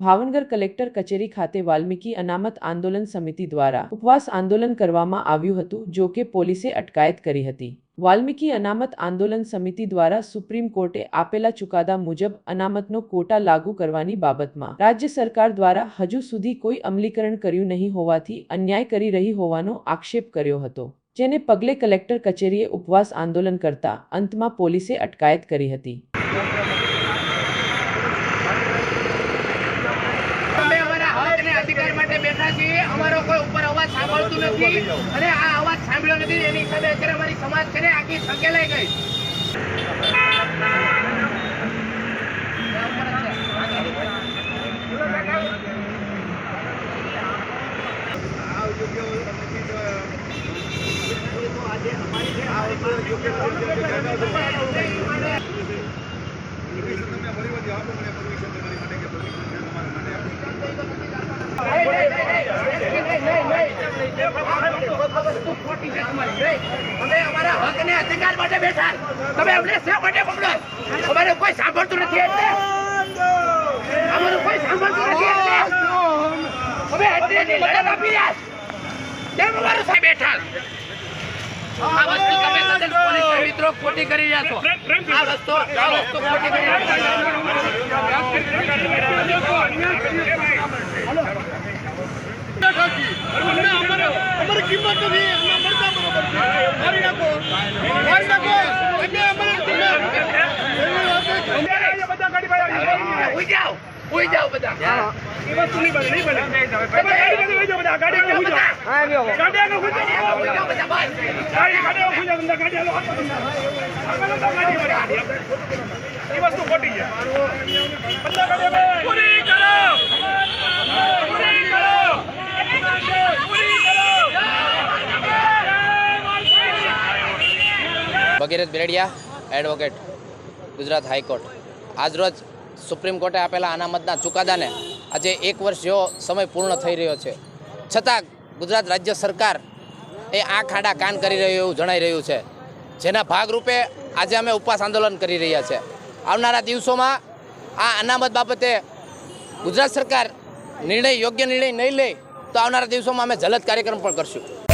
Bhavnagar collector કચેરી ખાતે વાલ્મીકી અનામત આંદોલન સમિતિ દ્વારા ઉપવાસ આંદોલન કરવામાં આવ્યું હતું, જો કે પોલીસે અટકાયત કરી હતી. વાલ્મીકી અનામત આંદોલન સમિતિ દ્વારા સુપ્રીમ કોર્ટે આપેલા ચુકાદા મુજબ અનામતનો કોટા લાગુ કરવાની બાબતમાં રાજ્ય સરકાર દ્વારા હજુ સુધી કોઈ અમલીકરણ કર્યું નહીં હોવાથી અન્યાય કરી રહી હોવાનો આક્ષેપ કર્યો હતો, જેને પગલે કલેક્ટર કચેરીએ ઉપવાસ આંદોલન કરતા અંતમાં પોલીસે અટકાયત કરી હતી અમે અમારા હક અને અધિકાર માટે બેઠા છીએ. અમારો કોઈ ઉપર અવાજ સાંભળતું નથી. અને આ અવાજ સાંભળ્યો નથી એની હિસાબે અત્યારે અમારી સમાજ છે ને આખી સંકેલાઈ ગઈ. અમે અમારા હક અધિકાર માટે બેઠા તમે અમને શા માટે પકડો અમારે કોઈ સાંભળતું નથી અમારું કોઈ સાંભળતું નથી બેઠા આ વસ્તુ તમે તદ્દન મિત્રો ખોટી કરી રહ્યા છો આ વસ્તુ કિંમત નથી અમે મળતા બરોબર છે મારી નાખો મારી નાખો એટલે અમારે બધા ગાડી ભાઈ ઉઈ જાઓ ઉઈ બધા એ વસ્તુ નહીં બને નહીં બને. તમે ગાડી પાસે લઈ બધા ગાડી આગળ હુઈ જાઓ. ગાડી આગળ હુઈ જાઓ બધા બસ. ગાડી ગાડી આગળ હુઈ જાઓ તમને ગાડી આગળ હાથ આગળ ગાડી વાળી એ વસ્તુ ખોટી છે. બધા ગાડી આગળ પૂરી કરો. પૂરી કરો. પૂરી કરો Bhagirath Beradiya advocate Gujarat high court. આજરોજ સુપ્રીમ કોર્ટે આપેલા અનામતના ચુકાદાને આજે એક વર્ષ જેવો સમય પૂર્ણ થઈ રહ્યો છે. છતાં ગુજરાત રાજ્ય સરકાર એ આ ખાડા કાન કરી રહ્યું એવું જણાઈ રહ્યું છે. જેના ભાગરૂપે આજે અમે ઉપવાસ આંદોલન કરી રહ્યા છે. આવનારા દિવસોમાં આ અનામત બાબતે ગુજરાત સરકાર નિર્ણય યોગ્ય નિર્ણય નહીં લે તો આવનારા દિવસોમાં અમે જલદ કાર્યક્રમ પણ કરશું.